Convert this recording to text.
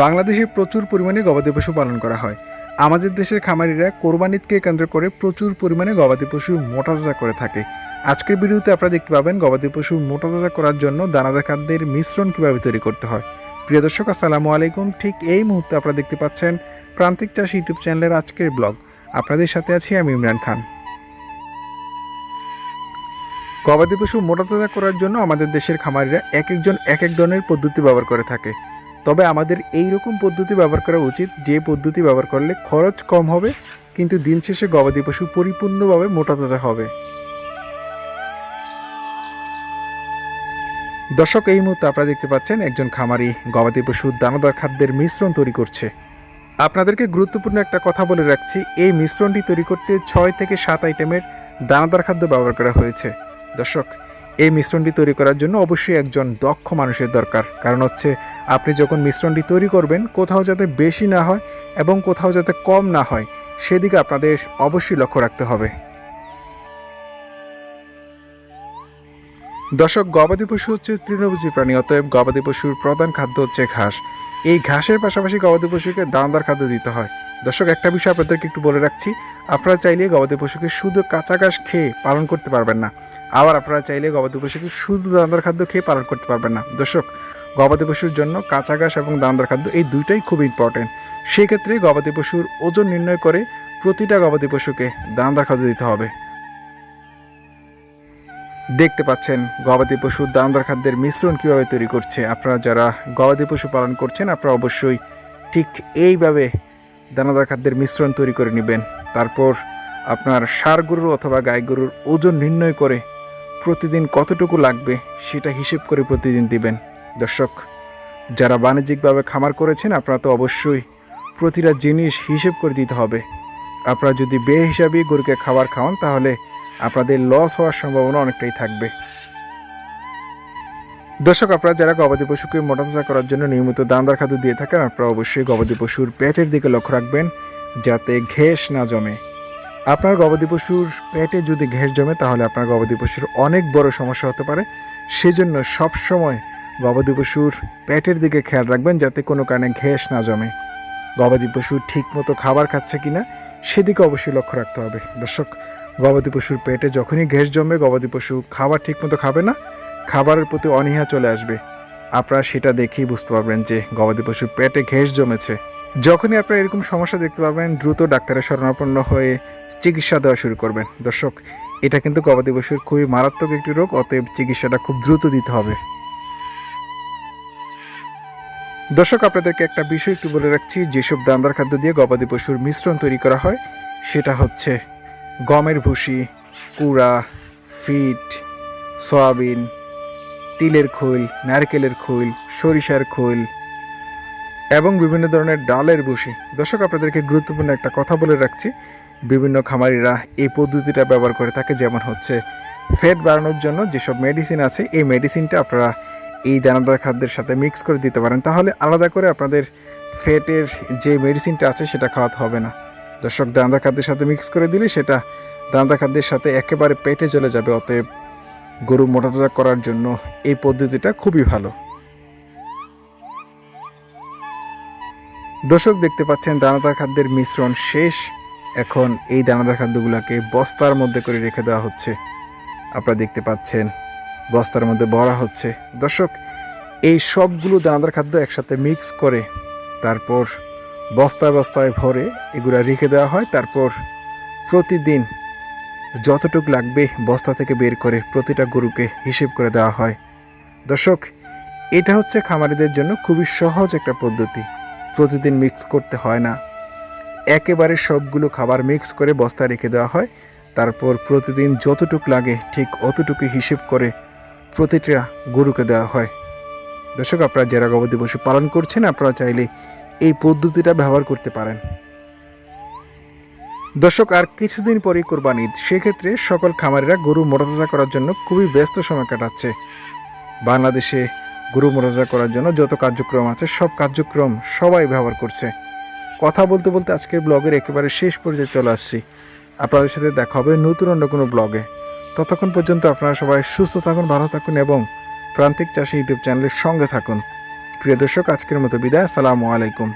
বাংলাদেশে প্রচুর পরিমাণে গবাদি পশু পালন করা হয়। আমাদের দেশের খামারিরা কোরবানিদকে কেন্দ্র করে প্রচুর পরিমাণে গবাদি পশু মোটাতাজা করে থাকে। আজকের ভিডিওতে আপনারা দেখতে পাবেন গবাদি পশু মোটাতাজা করার জন্য দানাদার খাদ্যের মিশ্রণ কীভাবে তৈরি করতে হয়। প্রিয় দর্শক, আসসালামু আলাইকুম। ঠিক এই মুহূর্তে আপনারা দেখতে পাচ্ছেন প্রান্তিক চাষ ইউটিউব চ্যানেলের আজকের ব্লগ। আপনাদের সাথে আছি আমি ইমরান খান। গবাদি পশু মোটাতাজা করার জন্য আমাদের দেশের খামারিরা এক একজন এক এক ধরনের পদ্ধতি ব্যবহার করে থাকে। তবে আমাদের এই রকম পদ্ধতি ব্যবহার করা উচিত, যে পদ্ধতি ব্যবহার করলে খরচ কম হবে, কিন্তু দিন শেষে গবাদি পশু পরিপূর্ণভাবে মোটাতাজা হবে। দর্শক, এই মুহূর্তে আপনারা দেখতে পাচ্ছেন একজন খামারি গবাদি পশুর দানাদার খাদ্যের মিশ্রণ তৈরি করছে। আপনাদেরকে গুরুত্বপূর্ণ একটা কথা বলে রাখছি, এই মিশ্রণটি তৈরি করতে ছয় থেকে সাত আইটেমের দানাদার খাদ্য ব্যবহার করা হয়েছে। দর্শক, এই মিশ্রণটি তৈরি করার জন্য অবশ্যই একজন দক্ষ মানুষের দরকার, কারণ হচ্ছে আপনি যখন মিশ্রণটি তৈরি করবেন, কোথাও যাতে বেশি না হয় এবং কোথাও যাতে কম না হয়, সেদিকে আপনাদের অবশ্যই লক্ষ্য রাখতে হবে। দর্শক, গবাদি পশু হচ্ছে তৃণভোজী প্রাণী, অতএব গবাদি পশুর প্রধান খাদ্য হচ্ছে ঘাস। এই ঘাসের পাশাপাশি গবাদি পশুকে দানাদার খাদ্য দিতে হয়। দর্শক, একটা বিষয় আপনাদেরকে একটু বলে রাখছি, আপনারা চাইলে গবাদি পশুকে শুধু কাঁচা ঘাস খেয়ে পালন করতে পারবেন না। আবার আপনারা চাইলে গবাদি পশুকে শুধু দানাদার খাদ্য খেয়ে পালন করতে পারবেন না। দর্শক গবাদি পশুর জন্য কাঁচা ঘাস এবং দানাদার খাদ্য এই দুইটাই খুব ইম্পর্টেন্ট সেই ক্ষেত্রে গবাদি পশুর ওজন নির্ণয় করে প্রতিটা গবাদি পশুকে দানাদার খাদ্য দিতে হবে। দেখতে পাচ্ছেন গবাদি পশুর দানাদার খাদ্যের মিশ্রণ কীভাবে তৈরি করছে। আপনারা যারা গবাদি পশু পালন করছেন, আপনারা অবশ্যই ঠিক এইভাবে দানাদার খাদ্যের মিশ্রণ তৈরি করে নেবেন। তারপর আপনার সার গরুর অথবা গাই গরুর ওজন নির্ণয় করে প্রতিদিন কতটুকু লাগবে সেটা হিসেব করে প্রতিদিন দিবেন। দর্শক, যারা বাণিজ্যিকভাবে খামার করেছেন, আপনারা তো অবশ্যই প্রতিটা জিনিস হিসেব করে দিতে হবে। আপনারা যদি বে হিসাবে গরুকে খাবার খাওয়ান, তাহলে আপনাদের লস হওয়ার সম্ভাবনা অনেকটাই থাকবে। দর্শক, আপনারা যারা গবাদি পশুকে মোটাতাজা করার জন্য নিয়মিত দান্দার খাদ্য দিয়ে থাকেন, আপনারা অবশ্যই গবাদি পশুর পেটের দিকে লক্ষ্য রাখবেন, যাতে ঘেস না জমে। আপনার গবাদি পশুর পেটে যদি ঘেস জমে, তাহলে আপনার গবাদি পশুর অনেক বড় সমস্যা হতে পারে। সেজন্য সবসময় গবাদি পশুর পেটের দিকে খেয়াল রাখবেন যাতে কোনো কারণে ঘেস না জমে। গবাদি পশু ঠিকমতো খাবার খাচ্ছে কিনা, সেদিকে অবশ্যই লক্ষ্য রাখতে হবে। দর্শক, গবাদি পশুর পেটে যখনই ঘেস জমবে গবাদি পশু খাবার ঠিকমতো খাবে না, খাবারের প্রতি অনীহা চলে আসবে। আপনারা সেটা দেখেই বুঝতে পারবেন যে গবাদি পশুর পেটে ঘেস জমেছে। যখনই আপনারা এরকম সমস্যা দেখতে পাবেন, দ্রুত ডাক্তারের শরণাপন্ন হয়ে চিকিৎসা দেওয়া শুরু করবেন। দর্শক, এটা কিন্তু গবাদি পশুর খুবই মারাত্মক একটি রোগ, অতএব চিকিৎসাটা খুব দ্রুত দিতে হবে। দর্শক, আপনাদেরকে একটা বিষয় একটু বলে রাখছি। যেসব দান্দার খাদ্য দিয়ে গবাদি পশুর মিশ্রণ তৈরি করা হয়, সেটা হচ্ছে গমের ভুসি, কুড়া, ফিট, সয়াবিন, তিলের খৈল, নারকেলের খৈল, সরিষার খৈল এবং বিভিন্ন ধরনের ডালের ভুসি। দর্শক, আপনাদেরকে গুরুত্বপূর্ণ একটা কথা বলে রাখছি। বিভিন্ন খামারিরা এই পদ্ধতিটা ব্যবহার করে থাকে, যেমন হচ্ছে ফ্যাট বাড়ানোর জন্য যেসব মেডিসিন আছে, এই মেডিসিনটা আপনারা এই দানাদার খাদ্যের সাথে মিক্স করে দিতে পারেন, তাহলে আলাদা করে আপনাদের ফ্যাটের যে মেডিসিনটা আছে সেটা খাওয়াতে হবে না। দর্শক দানাদার খাদ্যের সাথে মিক্স করে দিলে সেটা দানাদার খাদ্যের সাথে একেবারে পেটে চলে যাবে, অতএব গরু মোটাতাজা করার জন্য এই পদ্ধতিটা খুবই ভালো। দর্শক, দেখতে পাচ্ছেন দানাদার খাদ্যের মিশ্রণ শেষ। এখন এই দানাদার খাদ্যগুলোকে বস্তার মধ্যে করে রেখে দেওয়া হচ্ছে। আপনারা দেখতে পাচ্ছেন বস্তার মধ্যে ভরা হচ্ছে। দর্শক, এই সবগুলো দানাদার খাদ্য একসাথে মিক্স করে তারপর বস্তায় বস্তায় ভরে এগুলো রেখে দেওয়া হয়। তারপর প্রতিদিন যতটুক লাগবে বস্তা থেকে বের করে প্রতিটা গরুকে হিসেব করে দেওয়া হয়। দর্শক, এটা হচ্ছে খামারিদের জন্য খুবই সহজ একটা পদ্ধতি। প্রতিদিন মিক্স করতে হয় না। একেবারে সবগুলো খাবার মিক্স করে বস্তায় রেখে দেওয়া হয়। তারপর প্রতিদিন যতটুক লাগে ঠিক অতটুকু হিসেব করে প্রতিটা গরুকে দেওয়া হয়। দর্শক, আপনারা যারা গবাদি পশু পালন করছেন, আপনারা চাইলে এই পদ্ধতিটা ব্যবহার করতে পারেন। দর্শক, আর কিছুদিন পরেই কোরবান ঈদ। সেক্ষেত্রে সকল খামারিরা গরু মোটাতাজা করার জন্য খুবই ব্যস্ত সময় কাটাচ্ছে। বাংলাদেশে গরু মোটাতাজা করার জন্য যত কার্যক্রম আছে, সব কার্যক্রম সবাই ব্যবহার করছে। কথা বলতে বলতে আজকের ব্লগের একেবারে শেষ পর্যায়ে চলে আসছি। আপনাদের সাথে দেখা হবে নতুন অন্য কোনো ব্লগে। ততক্ষণ পর্যন্ত আপনারা সবাই সুস্থ থাকুন, ভালো থাকুন এবং প্রান্তিক চাষি ইউটিউব চ্যানেলের সঙ্গে থাকুন। প্রিয় দর্শক, আজকের মতো বিদায়। আসসালামু আলাইকুম।